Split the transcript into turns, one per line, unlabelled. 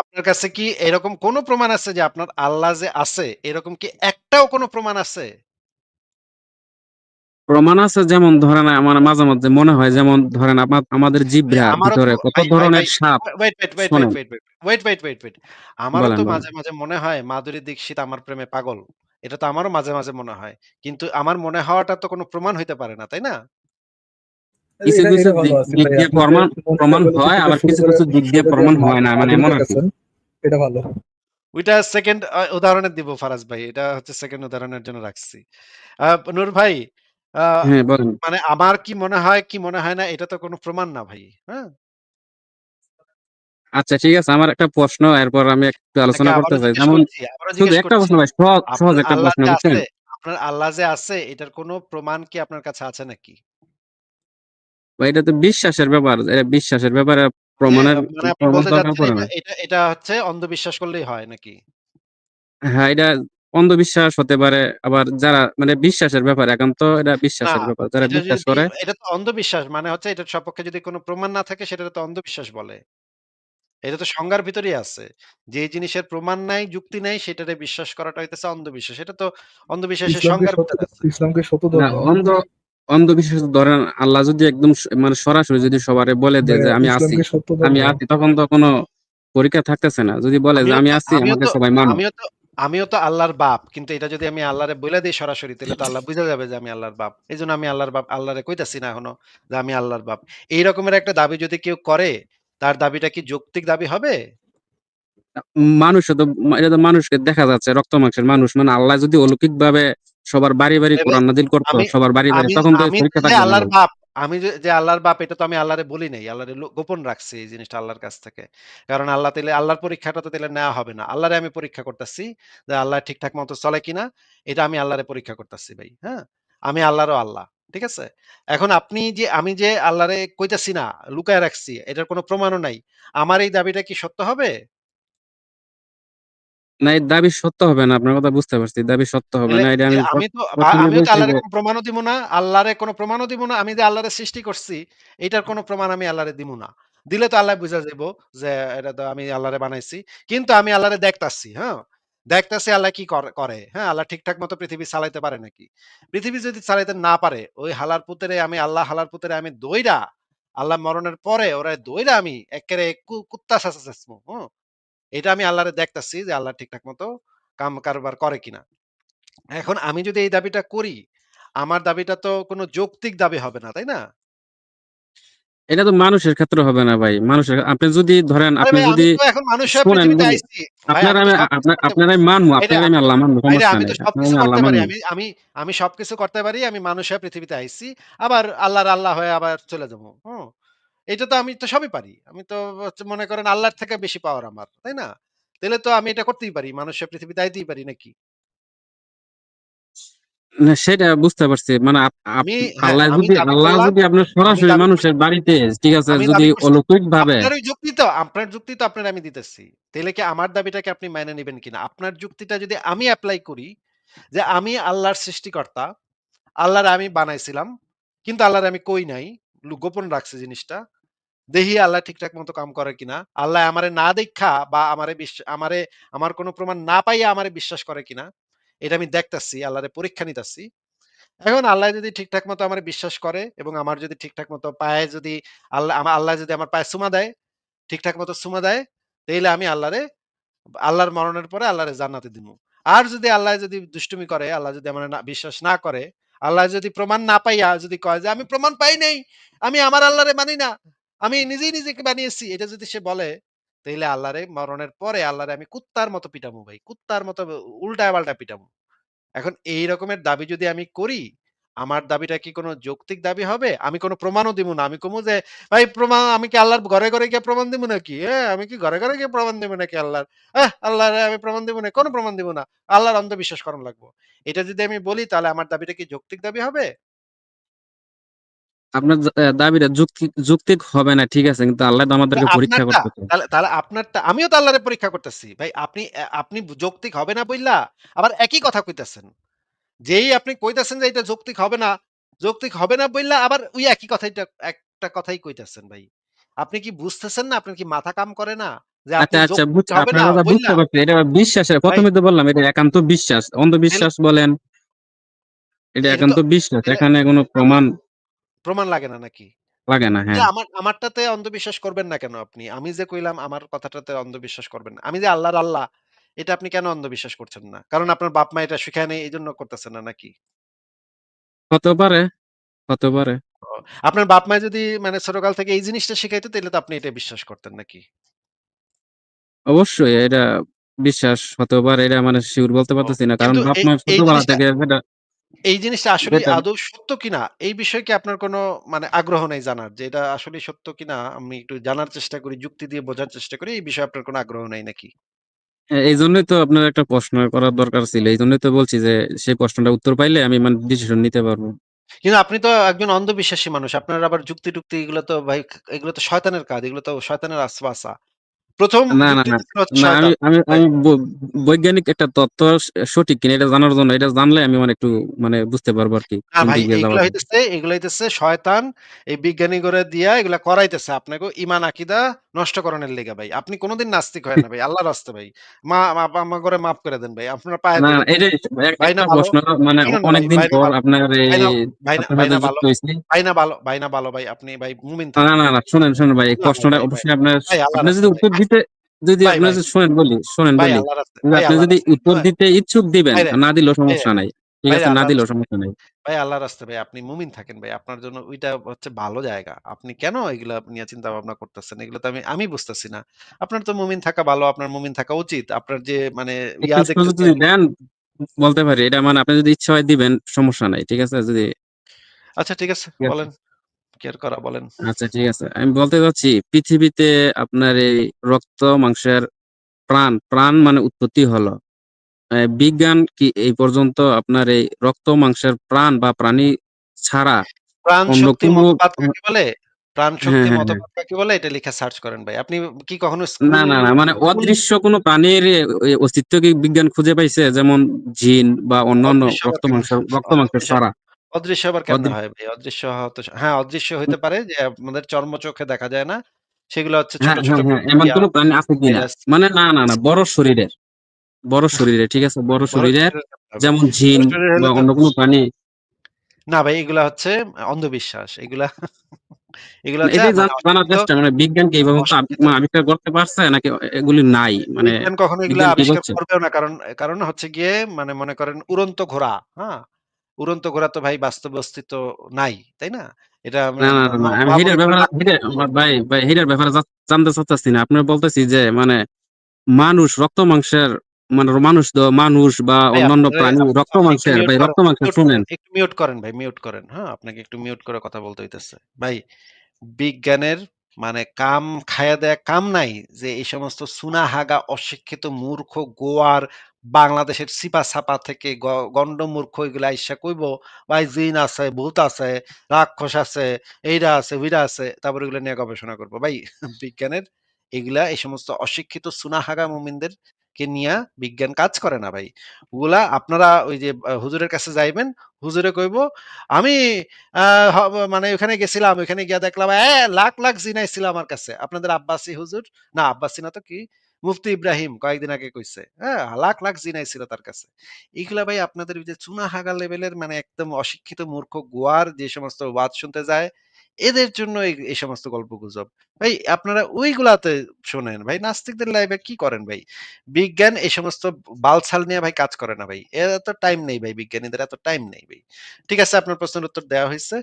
আপনার কাছে কি এরকম কোন প্রমাণ আছে যে আপনার আল্লাহ যে আছে, এরকম কি একটাও কোন প্রমাণ আছে?
প্রমাণ আছে যেমন ধরেন আমার মাঝে মধ্যে মনে হয় যেমন ধরেন আমাদের
তো
ভিতরে কত ধরনের সাপ
wait, wait, wait, wait, wait, wait, wait, wait, আমারও তো মাঝে, মাঝে মনে হয় মাধুরী দীক্ষিত আমার প্রেমে পাগল। এটা তো আমারও মাঝে, মাঝে মনে হয়। কিন্তু আমার মনে হওয়াটা তো কোনো প্রমাণ হইতে পারে না, তাই না?
কিছু,
এটা
কিছু দিক
আছে।
দিয়ে প্রমাণ প্রমাণ হয় আবার কিছু, কিছু দিক দিয়ে প্রমাণ হয় না। মানে এমন।
কাছেন, এটা ভালো।
ওইটা 2nd আ উদাহরণের দিব ফারাজ ভাই। এটা হচ্ছে 2nd উদাহরণের জন্য রাখছি। নূর ভাই,
হ্যাঁ।
মানে আমার কি মনে হয়, কি মনে হয় না এটা তো কোনো প্রমাণ না ভাই। হ্যাঁ?
আচ্ছা ঠিক আছে। আমার একটা প্রশ্ন এরপর আমি একটু আলোচনা করতে চাই। যেমন শুধু একটা প্রশ্ন ভাই সহজ, সহজ একটা
আল্লাহ
প্রশ্ন বুঝছেন?
আছে, আপনার আল্লাহ যে আছে এটার কোনো প্রমাণ কি আপনার কাছে আছে নাকি?
ভাই এটা তো বিশ্বাসের ব্যাপার। এটা বিশ্বাসের ব্যাপারে প্রমাণের
মানে
প্রমাণ দরকার পড়ে না।
এটা এটা হচ্ছে অন্ধবিশ্বাস করলেই হয় নাকি?
হ্যাঁ, এটা অন্ধবিশ্বাস হতে পারে। আবার যারা মানে বিশ্বাসের ব্যাপার একান্ত এটা বিশ্বাসের ব্যাপার। যারা বিশ্বাস করে
এটা তো অন্ধবিশ্বাস মানে হচ্ছে এটার সপক্ষে যদি কোনো প্রমাণ না থাকে সেটা তো অন্ধবিশ্বাস বলে। এটা তো সংজ্ঞার ভিতরেই আছে। যে জিনিসের প্রমাণ নাই, যুক্তি নাই সেটারে বিশ্বাস করাটা হইতেছে অন্ধবিশ্বাস। এটা তো অন্ধবিশ্বাসের সংজ্ঞার ভিতরে আছে।
ইসলামকে সত্য ধর্ম না?
অন্ধ অন্ধবিশ্বাস ধরেন আল্লাহ যদি একদম মানে সরাসরি যদি সবারে বলে দেয় যে আমি আছি, আমি? আছি তখন তো কোনো পরীক্ষা থাকতেছে না। যদি বলে যে
আমিও
আমি আছি
আমিও
আমাকে
তো
সবাই মানো।
আমিও তো আল্লাহর বাপ। কিন্তু এটা যদি আমি আল্লাহরে বলে দিই সরাসরি তাইলে তো আল্লাহ বুইঝা যাবে যে আমি আল্লাহর বাপ। এই জন্য আমি আল্লাহর বাপ আল্লাহরে কইতাছি না এখনও যে আমি আল্লাহর বাপ। এই রকমের একটা দাবি যদি কেউ করে, তার দাবিটা কি যৌক্তিক দাবি হবে?
আ মানুষও তো এটা তো মানুষকে দেখা যাচ্ছে রক্ত মাংসের মানুষ। মানে আল্লাহ যদি অলৌকিকভাবে সবার বাড়ি, বাড়ি
ভাই
কোরআন নাজিল করত সবার বাড়ি, বাড়ি তখন তো পরীক্ষা না
আল্লাহর বাপ, আমি যে আল্লাহর বাপ এটা তো আমি আল্লাহরে বলি নাই। আল্লাহরে গোপন রাখছি এই জিনিসটা আল্লাহর কাছ থেকে। কারণ আল্লাহ তাইলে আল্লাহর পরীক্ষাটা তো তাইলে নেওয়া হবে না। আল্লাহরে আমি পরীক্ষা করতাছি যে আল্লাহ ঠিকঠাক মতো চলে কিনা এটা আমি আল্লাহরে পরীক্ষা করতেছি ভাই। হ্যাঁ? আমি আল্লাহরও আল্লাহ। ঠিক আছে? এখন আপনি যে আমি যে আল্লাহরে কইতাছি না, লুকায় রাখছি এটার কোন প্রমাণও নাই। আমার এই দাবিটা কি সত্য হবে?
না এই দাবি সত্য হবে না। আপনার কথা বুঝতে পারছি। দাবি সত্য হবে না। এটা আমি
আমি তো
১ম
তো আল্লাহরে
যে
প্রমাণও দিব না। আল্লাহরে কোন প্রমাণও দিব না। আমি যে আল্লাহরে সৃষ্টি করছি, এটার কোনো প্রমাণ আমি আল্লাহরে দিমু না। দিলে তো আল্লাহ বুঝা যাইব যে এটা তো আমি আল্লাহরে বানাইছি। কিন্তু আমি আল্লাহরে দেখতাছি, হ্যাঁ? দেখতাছি আল্লাহ কি কর হ্যাঁ? আল্লাহ ঠিকঠাক মতো পৃথিবী চালাইতে পারে নাকি? পৃথিবী যদি চালাইতে না পারে, ওই হালার পুতেরে আমি আল্লাহ হালার পুতেরে আমি দইরা, আল্লাহ মরণের পরে ওরা দইরা আমি এক্কেরে কু কুত্তা ছাঁচমু, হুম? এটা আমি আল্লাহরে দেখতাছি যে আল্লাহ ঠিকঠাক মতো কাম কারবার করে কিনা। এখন আমি যদি এই দাবিটা করি, আমার দাবিটা তো কোনো যৌক্তিক দাবি হবে না, তাই না?
এটা তো মানুষের ক্ষেত্রে হবে না ভাই। মানুষের আপনি যদি ধরেন আপনি যদি
এখন মানুষ পৃথিবীতে আইছি।
আপনার
আমি
আমি
সবকিছু
আপনার আমি মানবো, আপনার আমি আল্লাহ মানবো
আমি তো সবকিছু করতে পারি। আমি আমি আমি সবকিছু করতে পারি। আমি মানুষ হয়ে পৃথিবীতে আইছি। আবার আল্লাহর আল্লাহ হয়ে আবার চলে যাব। হুম? এটা তো আমি তো সবই পারি। আমি তো মনে করেন আল্লাহর থেকে বেশি পাওয়ার আমার। তাই না? তাইলে তো আমি এটা করতেই পারি। মানুষ হয়ে পৃথিবীতে আইতেই পারি নাকি?
না সেটা বুঝতে পারছি। মানে
হ্যাঁ,
আল্লাহ যদি আল্লাহ যদি আপনার সরাসরি মানুষের বাড়িতে ঠিক আছে যদি
দাবি করছি
অলৌকিকভাবে
আপনার যুক্তি তো আপনার যুক্তি তো আপনারে আমি দিতেছি। তাহলে কি আমার দাবিটাকে আপনি মেনে নেবেন কিনা? আপনার যুক্তিটা যদি আমি অ্যাপ্লাই করি যে আমি আল্লাহর সৃষ্টিকর্তা, আল্লাহর আমি বানাইছিলাম। কিন্তু আল্লাহর আমি কই নাই। গোপন রাখছি জিনিসটা। দেখি আল্লাহ ঠিকঠাক মতো কাম করে কিনা। আল্লাহ আমারে না দেইখা বা আমারে আমারে আমার কোন প্রমাণ না পাইয়া আমারে বিশ্বাস করে কিনা, এটা আমি দেখতাছি, আল্লাহরে পরীক্ষা নিতাছি। এখন আল্লাহ যদি ঠিকঠাক মতো আমারে বিশ্বাস করে এবং আমার যদি ঠিকঠাক মতো পায়ে যদি আল্লাহ আল্লাহ যদি আমার পায়ে সুমা দেয়, ঠিকঠাক মতো সুমা দেয়, তাইলে আমি আল্লাহরে আল্লাহর মরণের পরে আল্লাহরে জান্নাতে দিমু। আর যদি আল্লাহ যদি দুষ্টুমি করে, আল্লাহ যদি আমারে বিশ্বাস না করে, আল্লাহ যদি প্রমাণ না পাইয়া যদি কয় যে আমি প্রমাণ পাই নাই, আমি আমার আল্লাহরে মানি না। আমি নিজেই নিজেকে বানিয়েছি। এটা যদি সে বলে, তাহলে আল্লাহরে মরণের পরে আল্লাহরে আমি কুত্তার মতো পিটামু ভাই। কুত্তার মতো উল্টা পাল্টা পিটামু। এখন এই রকমের দাবি যদি আমি করি, আমার দাবিটা কি কোন যৌক্তিক দাবি হবে? আমি কোন প্রমাণও দিব না। আমি কমু যে, ভাই প্রমাণ আমি কি আল্লাহর ঘরে, ঘরে গিয়ে প্রমাণ দিমু নাকি? হ্যাঁ, আমি কি ঘরে, ঘরে গিয়ে প্রমাণ দিব নাকি আল্লাহর? আহ! আল্লাহরে আমি প্রমাণ দিমু না। কোন প্রমাণ দিমু না। আল্লাহর অন্ধবিশ্বাস করণ লাগবো। এটা যদি আমি বলি তাহলে আমার দাবিটা কি যৌক্তিক দাবি হবে?
আপনার দাবিটা যুক্তি যৌক্তিক হবে না ঠিক আছে। কিন্তু আল্লাহ আমাদেরকে পরীক্ষা? করতেছে।
তাহলে আপনারটা আমিও তো আল্লাহরে পরীক্ষা করতেছি। ভাই আপনি আপনি যৌক্তিক হবে না বইল্লা আবার একই কথা কইতেছেন। যেই আপনি কইতেছেন যে এটা যৌক্তিক হবে না, যৌক্তিক হবে না বইল্লা আবার ওই একই কথাইটা একটা কথাই কইতেছেন ভাই। আপনি কি বুঝতেছেন না? আপনার কি মাথা কাম করে না? যে
আচ্ছা, আচ্ছা বুঝতে পারছি। এটা বিশ্বাসের
ভাই
১ম এ তো বললাম এটা একান্ত বিশ্বাস। অন্ধবিশ্বাস বলেন এটা একান্ত বিশ্বাস। এখানে কোন
আমি
প্রমাণ
প্রমাণ লাগে না নাকি?
লাগে না, হ্যাঁ।
আমার আমারটাতে অন্ধবিশ্বাস করবেন না কেন আপনি? আমি যে কইলাম আমার কথাটাতে অন্ধবিশ্বাস করবেন না। আমি যে আল্লাহর আল্লাহ, এটা আপনি কেন অন্ধবিশ্বাস করছেন না? কারণ আপনার বাপ-মা এটা শিখায় নাই এজন্য করতেছেন না নাকি?
হতেও পারে, হতেও পারে।
আপনার বাপ-মা যদি মানে ছোটকাল থেকে এই জিনিসটা শিখাইতো তাইলে তো আপনি এটা বিশ্বাস করতেন নাকি?
অবশ্যই এটা বিশ্বাস হতেও পারে। এটা মানে সিউর বলতে পারতেছি না। কারণ
এই
বাপ-মা
এই
ছোটবেলা থেকে যেটা
এই জিনিসটা আসলেই
যেটা
আদৌ সত্য কিনা? এই বিষয়ে কি আপনার কোনো মানে আগ্রহ নেই জানার? যে এটা আসলে সত্য কিনা আমি একটু জানার চেষ্টা করি, যুক্তি দিয়ে বোঝার চেষ্টা করি। এই বিষয়ে আপনার কোনো আগ্রহ নাই নাকি?
হ্যাঁ, এইজন্যই তো আপনার একটা প্রশ্ন করার দরকার ছিল। এই জন্যই তো বলছি যে সেই প্রশ্নটার উত্তর পাইলে আমি মানে ডিসিশন নিতে পারব।
কিন্তু আপনি তো একজন অন্ধবিশ্বাসী মানুষ। আপনার আবার যুক্তি-টুক্তি এগুলো তো ভাই এগুলো তো শয়তানের কাজ। এগুলো তো শয়তানের ওয়াসওয়াসা। ১ম
না, না, না। আমি আমি আমি বৈজ্ঞানিক একটা স সঠিক কিনা এটা জানার জন্য এটা জানলে আমি মানে একটু মানে বুঝতে পারব
ভাই
দিক
এগুলা হইতেছে এগুলা হইতেছে শয়তান এই বিজ্ঞানীগরে দিয়া এগুলা করাইতেছে আপনাকে ঈমান আকিদা নষ্ট করণের লেগা ভাই। আপনি কোনদিন নাস্তিক হয়েন না ভাই। আল্লাহর রাস্তে ভাই। মা মা আমাগরে মাফ করে দেন ভাই। আপনার পায়ে
না,
ধরি ভাই। ভাই না
প্রশ্ন মানে
শুনেন না ভাই,
অনেকদিন
ভাই না
পর আপনার এই
ভাই না ভাই না ভালো? ভাই না ভালো ভাই না ভালো ভাই। আপনি ভাই মুমিন
না, না, না শুনেন, শুনেন ভাই এই প্রশ্নটা। অবশ্যই আপনার আপনি যদি উত্তর দিতে যদি আপনি। শোনেন বলি, শোনেন বলি। আপনি যদি উত্তর দিতে ইচ্ছুক দিবেন, না দিলেও সমস্যা নাই। ঠিক আছে? না দিলেও সমস্যা নাই।
ভাই আল্লাহর রাস্তে ভাই আপনি মুমিন থাকেন ভাই। আপনার জন্য ওইটা হচ্ছে ভালো জায়গা। আপনি কেন এগুলা নিয়ে চিন্তা ভাবনা করতেছেন? এগুলো তো আমি আমি বুঝতেছি না। আপনার তো মুমিন থাকা ভালো, আপনার মুমিন থাকা উচিত। আপনার যে মানে ইয়া
দেন বলতে পারি। এটা মানে আপনি যদি ইচ্ছা হয় দিবেন সমস্যা নাই। ঠিক আছে? যদি
আচ্ছা ঠিক আছে? বলেন। কি আর করা বলেন।
আচ্ছা ঠিক আছে। আমি বলতে চাচ্ছি পৃথিবীতে আপনার এই রক্ত মাংসের প্রাণ, প্রাণ মানে উৎপত্তি হলো। বিজ্ঞান কি এই পর্যন্ত আপনার এই রক্ত মাংসের প্রাণ বা প্রাণী ছাড়া
প্রাণ শক্তি মতবাদ
আ
কাকে বলে? প্রাণ
হ্যাঁ,
শক্তি
হ্যাঁ, হ্যাঁ।
মতবাদ কাকে বলে? এটা লিখে সার্চ করেন ভাই। আপনি কি কখনো
না, না, না মানে অদৃশ্য কোনো প্রাণীর অস্তিত্ব কি বিজ্ঞান খুঁজে পাইছে? যেমন জিন বা অন্যান্য রক্ত মাংস রক্ত মাংসের
অদৃশ্য
ছাড়া।
অদৃশ্য আবার কেমনে
অদৃ
হয় ভাই? অদৃশ্য হওয়া তো হ্যাঁ, অদৃশ্য হইতে পারে যে আমাদের চর্মচোখে দেখা যায় না। সেগুলো হচ্ছে ছোট,
হ্যাঁ,
ছোট
হ্যাঁ, হ্যাঁ। এমন কোনো প্রাণী আছে কিনা?
ভাইরাস
মানে না, না, না বড় শরীরের, বড় শরীরের ঠিক আছে? বড়
বড়
শরীরের
শরীরের কেমনে হবে?
যেমন
বড় শরীর
বা
তো
অন্য কোনো প্রাণী
না ভাই এগুলা হচ্ছে অন্ধবিশ্বাস। এগুলা এগুলা
না
হচ্ছে
এটাই জান
মানে
জানার
অশিক্ষিত
চেষ্টা মানে বিজ্ঞান কি এভাবে তো আব
অশিক্ষিত
মা আবিষ্কার করতে পারছে নাকি এগুলি নাই? মানে
বিজ্ঞান কখনো এগুলা
বিজ্ঞান কি
আবিষ্কার
করছে?
করবেও না। কারণ কারণ হচ্ছে গিয়ে মানে মনে করেন উড়ন্ত ঘোড়া, হ্যাঁ? উড়ন্ত ঘোড়া তো ভাই বাস্তবে অস্তিত্ব নাই। তাই না? এটা
না,
আমরা
না,
মা
না, না।
মা-
আমি
মহাবলি
হেইটার
করে
ব্যাপারে। ভাই, ভাই জানতে চাচ্তাছি না। আপনার বলতেছি যে মানে মানুষ রক্ত মাংসের মানে মানুষ মানুষ বা অন্যান্য প্রাণী রক্ত মাংসের ভাই রক্ত মাংসের শুনেন।
একটু মিউট করেন ভাই, মিউট করেন। হ্যাঁ? আপনাকে একটু মিউট করে কথা বলতে হইতেছে। ভাই বিজ্ঞানের মানে কাম খায়া দেয়া কাম নাই যে এই সমস্ত সুনাহাগা অশিক্ষিত মূর্খ গোয়ার বাংলাদেশের সিপা-সাপা থেকে গ গন্ড মূর্খ এগুলা আইসা কইবো ভাই জিন আছে, ভূত আছে, রাক্ষস আছে, এইরা আছে, ওইরা আছে। তারপরে এগুলা নিয়ে গবেষণা করব। ভাই বিজ্ঞানের এগুলা এই সমস্ত অশিক্ষিত সুনাহাগা মুমিনদেরকে নিয়া বিজ্ঞান কাজ করে না ভাই। ওগুলা আপনারা ওই যে হুজুরের কাছে যাইবেন, হুজুরে কইব, "আমি মানে ওখানে গেছিলাম। ওখানে গিয়া দেখলাম লাখ, লাখ জিন আইছিল আমার কাছে। আপনাদের আব্বাসী হুজুর, না আব্বাসী না তো কি? মুফতি ইব্রাহিম কয়েকদিন আগে কইছে। হ্যাঁ? লাখ, লাখ জিন আইছিল তার কাছে। এগুলা ভাই আপনাদের যে চুনাহাগা লেভেলের মানে একদম অশিক্ষিত মূর্খ গোয়ার যে সমস্ত ওয়াজ শুনতে যায়, এদের জন্য এই, সমস্ত গল্পগুজব। ভাই আপনারা ওইগুলাতে শোনেন ভাই। নাস্তিকদের লাইভে কি করেন ভাই? বিজ্ঞান এই সমস্ত বালছাল নিয়ে ভাই কাজ করে না ভাই। এত টাইম নেই ভাই বিজ্ঞানীদের এত টাইম নেই ভাই। ঠিক আছে আপনার প্রশ্নের উত্তর দেওয়া হইছে।